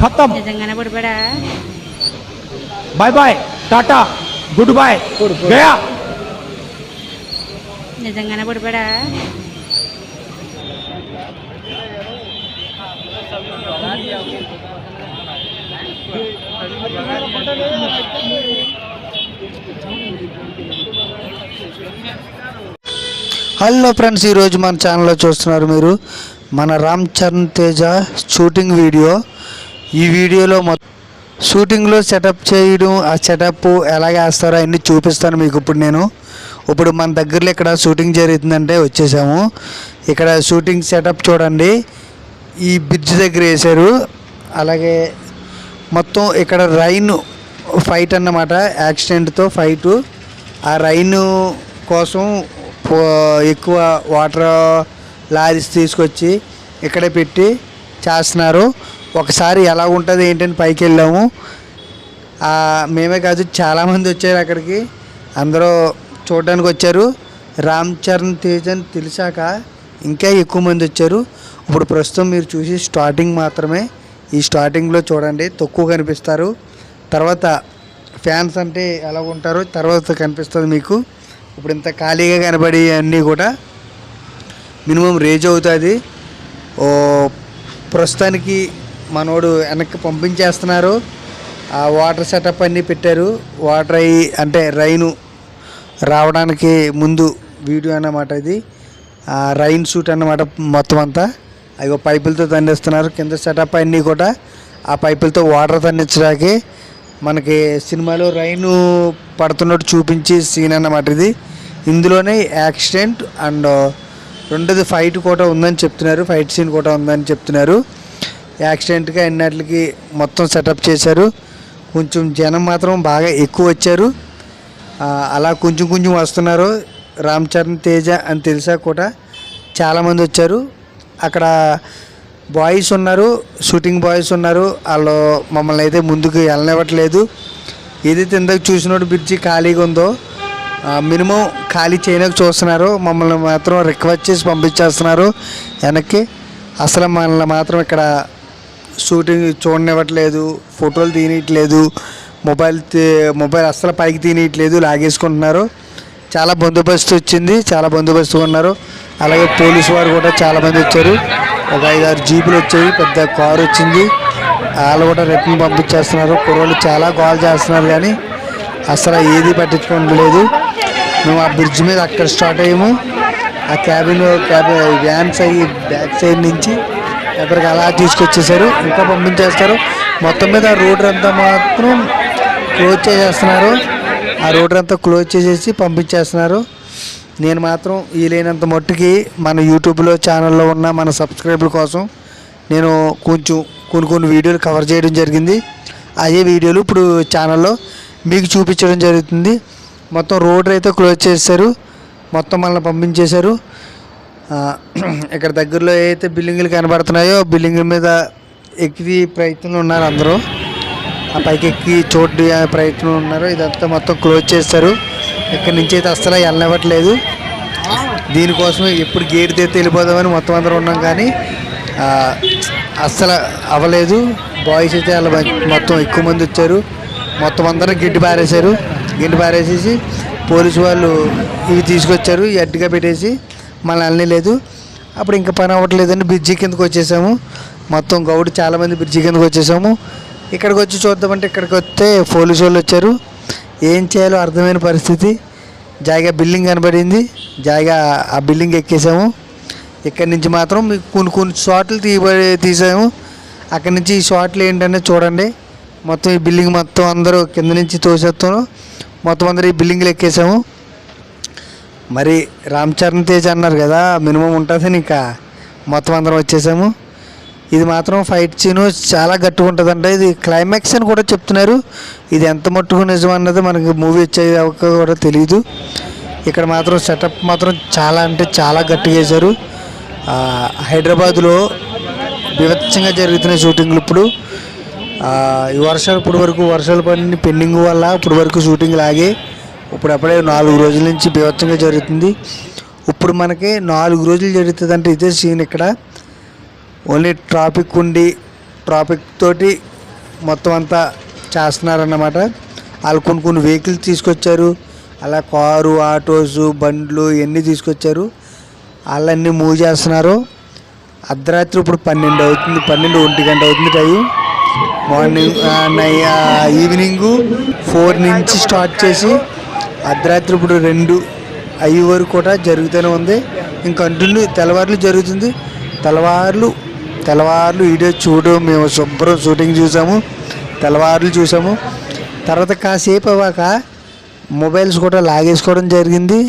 ఖతం. నిజంగానే పడిపోయా bye bye tata good bye Gaya నిజంగానే పడిపోయా Thank you. హలో ఫ్రెండ్స్ ఈరోజు మన ఛానల్లో చూస్తున్నారు మీరు మన రామ్ చరణ్ తేజ షూటింగ్ వీడియో. ఈ వీడియోలో మొత్తం షూటింగ్లో సెటప్ చేయడం ఆ సెటప్ ఎలా వేస్తారో అన్నీ చూపిస్తాను మీకు ఇప్పుడు నేను. ఇప్పుడు మన దగ్గరలో ఇక్కడ షూటింగ్ జరుగుతుందంటే వచ్చేసాము. ఇక్కడ షూటింగ్ సెటప్ చూడండి. ఈ బ్రిడ్జ్ దగ్గర వేశారు. అలాగే మొత్తం ఇక్కడ రైన్ ఫైట్ అన్నమాట. యాక్సిడెంట్తో ఫైటు ఆ రైన్ కోసం ఎక్కువ వాటర్ లారీస్ తీసుకొచ్చి ఇక్కడే పెట్టి చేస్తున్నారు. ఒకసారి ఎలా ఉంటుంది ఏంటని పైకి వెళ్ళాము. మేమే కాదు చాలామంది వచ్చారు అక్కడికి. అందరూ చూడడానికి వచ్చారు. రామ్ చరణ్ తేజ్ అని తెలిసాక ఇంకా ఎక్కువ మంది వచ్చారు. ఇప్పుడు ప్రస్తుతం మీరు చూసి స్టార్టింగ్ మాత్రమే. ఈ స్టార్టింగ్లో చూడండి తక్కువ కనిపిస్తారు. తర్వాత ఫ్యాన్స్ అంటే ఎలా ఉంటారో తర్వాత కనిపిస్తుంది మీకు. ఇప్పుడు ఇంత ఖాళీగా కనబడి అన్నీ కూడా మినిమం రేజ్ అవుతుంది. ఓ ప్రస్తుతానికి మనోడు వెనక్కి పంపించేస్తున్నారు. ఆ వాటర్ సెటప్ అన్నీ పెట్టారు. వాటర్ అయ్యి అంటే రైను రావడానికి ముందు వీడియో అన్నమాట ఇది. ఆ రైన్ షూట్ అన్నమాట మొత్తం అంతా. అవి పైపులతో తండిస్తున్నారు కింద సెటప్ అన్నీ కూడా ఆ పైపులతో వాటర్ తండించడానికి మనకి సినిమాలో రైను పడుతున్నట్టు చూపించే సీన్ అన్నమాట ఇది. ఇందులోనే యాక్సిడెంట్ అండ్ రెండోది ఫైట్ కూడా ఉందని చెప్తున్నారు. ఫైట్ సీన్ కూడా ఉందని చెప్తున్నారు. యాక్సిడెంట్గా ఎన్నట్లకి మొత్తం సెటప్ చేశారు. కొంచెం జనం మాత్రం బాగా ఎక్కువ వచ్చారు. అలా కొంచెం కొంచెం వస్తున్నారు. రామ్ చరణ్ తేజ అని తెలిసా కూడా చాలామంది వచ్చారు. అక్కడ బాయ్స్ ఉన్నారు షూటింగ్ బాయ్స్ ఉన్నారు వాళ్ళు మమ్మల్ని అయితే ముందుకు వెళ్ళనివ్వట్లేదు. ఏదైతే ఇందాక చూసినట్టు బ్రిడ్జి ఖాళీగా ఉందో మినిమం ఖాళీ చేయడానికి చూస్తున్నారు. మమ్మల్ని మాత్రం రిక్వెస్ట్ చేసి పంపించేస్తున్నారు వెనక్కి. అసలు మనల్ని మాత్రం ఇక్కడ షూటింగ్ చూడనివ్వట్లేదు ఫోటోలు తీయట్లేదు మొబైల్ తీ- మొబైల్ అస్సలు పైకి తీయట్లేదు లాగేసుకుంటున్నారు. చాలా బందోబస్తు వచ్చింది చాలా బందోబస్తుగా ఉన్నారు. అలాగే పోలీసు వారు కూడా చాలామంది వచ్చారు. ఒక ఐదు ఆరు జీపులు వచ్చాయి పెద్ద కారు వచ్చింది. వాళ్ళు కూడా రిటర్న్ పంపించేస్తున్నారు. కుర్రోళ్ళు చాలా కాల్ చేస్తున్నారు కానీ అసలు ఏది పట్టించుకోవట్లేదు మేము ఆ బ్రిడ్జ్ మీద అక్కడ స్టార్ట్ అయ్యాము. ఆ క్యాబిన్ క్యాబిన్ వ్యాన్స్ అయ్యి బ్యాక్ సైడ్ నుంచి ఎక్కడికి అలా తీసుకొచ్చేసారు. ఇంకా పంపించేస్తారు. మొత్తం మీద ఆ రోడ్ అంతా మాత్రం క్లోజ్ చేసేస్తున్నారు. ఆ రోడ్ అంతా క్లోజ్ చేసేసి పంపించేస్తున్నారు. నేను మాత్రం వీలైనంత మట్టుకి మన యూట్యూబ్లో ఛానల్లో ఉన్న మన సబ్స్క్రైబర్ల కోసం నేను కొంచెం కొన్ని కొన్ని వీడియోలు కవర్ చేయడం జరిగింది. అదే వీడియోలు ఇప్పుడు ఛానల్లో మీకు చూపించడం జరుగుతుంది. మొత్తం రోడ్ అయితే క్లోజ్ చేశారు. మొత్తం మనల్ని పంపించేశారు. ఇక్కడ దగ్గరలో ఏవైతే బిల్డింగ్లు కనబడుతున్నాయో బిల్డింగుల మీద ఎక్కి ప్రయత్నంలో ఉన్నారు అందరూ. ఆ పైకి ఎక్కి చోటు ప్రయత్నం ఉన్నారు. ఇదంతా మొత్తం క్లోజ్ చేస్తారు. ఇక్కడ నుంచి అయితే అస్సలు వెళ్ళనివ్వట్లేదు. దీనికోసం ఎప్పుడు గేట్ తీస్తే వెళ్ళిపోదామని మొత్తం అందరూ ఉన్నాం కానీ అస్సలు అవ్వలేదు. బాయ్స్ అయితే వాళ్ళ మొత్తం ఎక్కువ మంది వచ్చారు. మొత్తం అందరూ గిడ్డి పారేశారు. గిడ్డి పారేసేసి పోలీసు వాళ్ళు ఇవి తీసుకొచ్చారు ఈ అడ్డుగా పెట్టేసి మళ్ళీ వెళ్ళలేదు అప్పుడు ఇంకా పని అవ్వట్లేదని బ్రిడ్జి కిందకు వచ్చేసాము. మొత్తం గౌడు చాలామంది బ్రిడ్జి కిందకు వచ్చేసాము. ఇక్కడికి వచ్చి చూద్దామంటే ఇక్కడికి వస్తే పోలీసు వాళ్ళు వచ్చారు. ఏం చేయాలో అర్థమైన పరిస్థితి. జాయిగా బిల్డింగ్ కనబడింది. జాయిగా ఆ బిల్డింగ్ ఎక్కేసాము. ఇక్కడి నుంచి మాత్రం మీకు కొన్ని కొన్ని షాట్లు తీయబడి తీసాము. అక్కడి నుంచి ఈ షాట్లు ఏంటంటే చూడండి. మొత్తం ఈ బిల్డింగ్ మొత్తం అందరూ కింద నుంచి తోసేస్తాను మొత్తం అందరూ ఈ బిల్డింగ్లు ఎక్కేసాము. మరి రామ్ చరణ్ తేజ్ అన్నారు కదా మినిమం ఉంటుందని ఇంకా మొత్తం అందరం వచ్చేసాము. ఇది మాత్రం ఫైట్ సీన్ చాలా గట్టిగా ఉంటుందంట. ఇది క్లైమాక్స్ అని కూడా చెప్తున్నారు. ఇది ఎంత మట్టుకు నిజం అన్నది మనకి మూవీ వచ్చే అవక కూడా తెలియదు ఇక్కడ మాత్రం సెటప్ మాత్రం చాలా అంటే చాలా గట్టిగా చేశారు. హైదరాబాద్లో వివత్సంగా జరుగుతున్న షూటింగ్లు ఇప్పుడు. ఈ వర్షాలు ఇప్పుడు వరకు వర్షాలు పడిన పెండింగ్ వల్ల ఇప్పుడు వరకు షూటింగ్ లాగే ఇప్పుడు అప్పుడే నాలుగు రోజుల నుంచి బీభత్సంగా జరుగుతుంది. ఇప్పుడు మనకి నాలుగు రోజులు జరుగుతుంది అంటే ఇదే సీన్ ఇక్కడ. ఓన్లీ ట్రాఫిక్ ఉండి ట్రాఫిక్ తోటి మొత్తం అంతా చేస్తున్నారన్నమాట. వాళ్ళు కొన్ని కొన్ని వెహికల్స్ తీసుకొచ్చారు. అలా కారు ఆటోస్ బండ్లు ఇవన్నీ తీసుకొచ్చారు? వాళ్ళన్నీ మూవ్ చేస్తున్నారు. అర్ధరాత్రి ఇప్పుడు పన్నెండు అవుతుంది పన్నెండు ఒంటి గంట అవుతుంది time. Morning evening evening four నుంచి స్టార్ట్ చేసి అర్ధరాత్రి ఇప్పుడు రెండు అయ్యే వరకు కూడా జరుగుతూనే ఉంది. ఇంక కంటిన్యూ తెల్లవారులు జరుగుతుంది. తెల్లవారులు తెల్లవారులు వీడియో చూడు మేము శుభ్రం షూటింగ్ చూసాము. తెల్లవారులు చూసాము. తర్వాత కాసేపు అవ్వాక మొబైల్స్ కూడా లాగేసుకోవడం జరిగింది.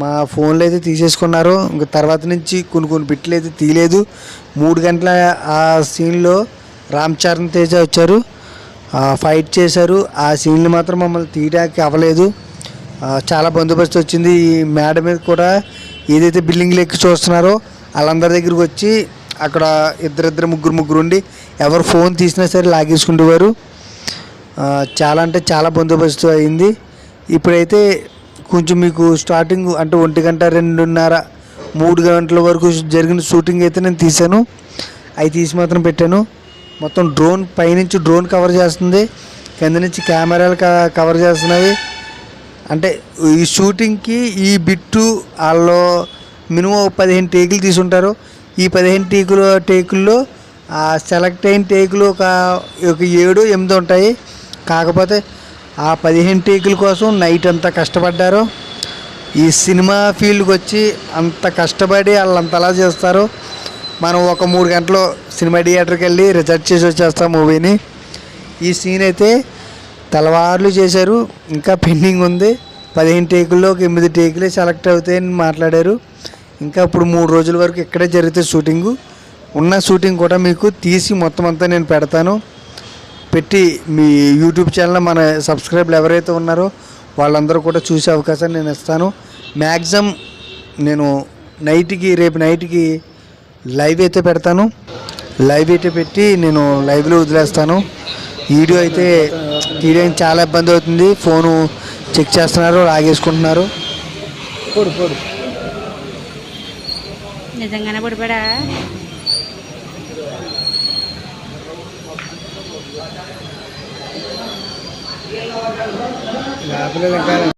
మా ఫోన్లు అయితే తీసేసుకున్నారు. ఇంకా తర్వాత నుంచి కొన్ని కొన్ని బిట్లు అయితే తీయలేదు. మూడు గంటల ఆ సీన్లో రామ్ చరణ్ తేజ వచ్చారు. ఫైట్ చేశారు. ఆ సీన్లు మాత్రం మమ్మల్ని తీయడానికి అవ్వలేదు. చాలా బందోబస్తు వచ్చింది. ఈ మేడ మీద కూడా ఏదైతే బిల్డింగ్లు ఎక్కి చూస్తున్నారో వాళ్ళందరి దగ్గరికి వచ్చి అక్కడ ఇద్దరిద్దరు ముగ్గురు ముగ్గురు ఉండి ఎవరు ఫోన్ తీసినా సరే లాగేసుకుంటేవారు చాలా అంటే చాలా బందోబస్తు అయింది. ఇప్పుడైతే కొంచెం మీకు స్టార్టింగ్ అంటే ఒంటి గంట రెండున్నర మూడు గంటల వరకు జరిగిన షూటింగ్ అయితే నేను తీశాను. అవి తీసి మాత్రం పెట్టాను. మొత్తం డ్రోన్ పైనుంచి డ్రోన్ కవర్ చేస్తుంది. కింద నుంచి కెమెరాలు కవర్ చేస్తున్నవి. అంటే ఈ షూటింగ్కి ఈ బిట్టు వాళ్ళు మినిమం పదిహేను టేకులు తీసుంటారు. ఈ పదిహేను టేకులు టేకుల్లో సెలెక్ట్ అయిన టేకులు ఒక ఒక ఏడు ఎనిమిది ఉంటాయి. కాకపోతే ఆ పదిహేను టేకుల కోసం నైట్ అంతా కష్టపడ్డారు ఈ సినిమా ఫీల్డ్కి వచ్చి అంత కష్టపడి వాళ్ళు అంతలా చేస్తారు. మనం ఒక మూడు గంటలు సినిమా థియేటర్కి వెళ్ళి రిజర్వ్ చేసి వచ్చేస్తాం మూవీని. ఈ సీన్ అయితే తలవార్లు చేశారు ఇంకా పెండింగ్ ఉంది. పదిహేను టేకుల్లో ఒక ఎనిమిది టేకులే సెలెక్ట్ అవుతాయని మాట్లాడారు. ఇంకా ఇప్పుడు మూడు రోజుల వరకు ఇక్కడే జరిగితే షూటింగు. ఉన్న షూటింగ్ కూడా మీకు తీసి మొత్తం అంతా నేను పెడతాను. పెట్టి మీ యూట్యూబ్ ఛానల్ మన సబ్స్క్రైబర్లు ఎవరైతే ఉన్నారో వాళ్ళందరూ కూడా చూసే అవకాశం నేను ఇస్తాను. మ్యాక్సిమం నేను నైట్కి రేపు నైట్కి లైవ్ అయితే పెడతాను. లైవ్ అయితే పెట్టి నేను లైవ్లో వదిలేస్తాను. వీడియో అయితే తీయడానికి చాలా ఇబ్బంది అవుతుంది. ఫోను చెక్ చేస్తున్నారు లాగేసుకుంటున్నారు. నిజంగానే పడిపోయాడా లేపలేదు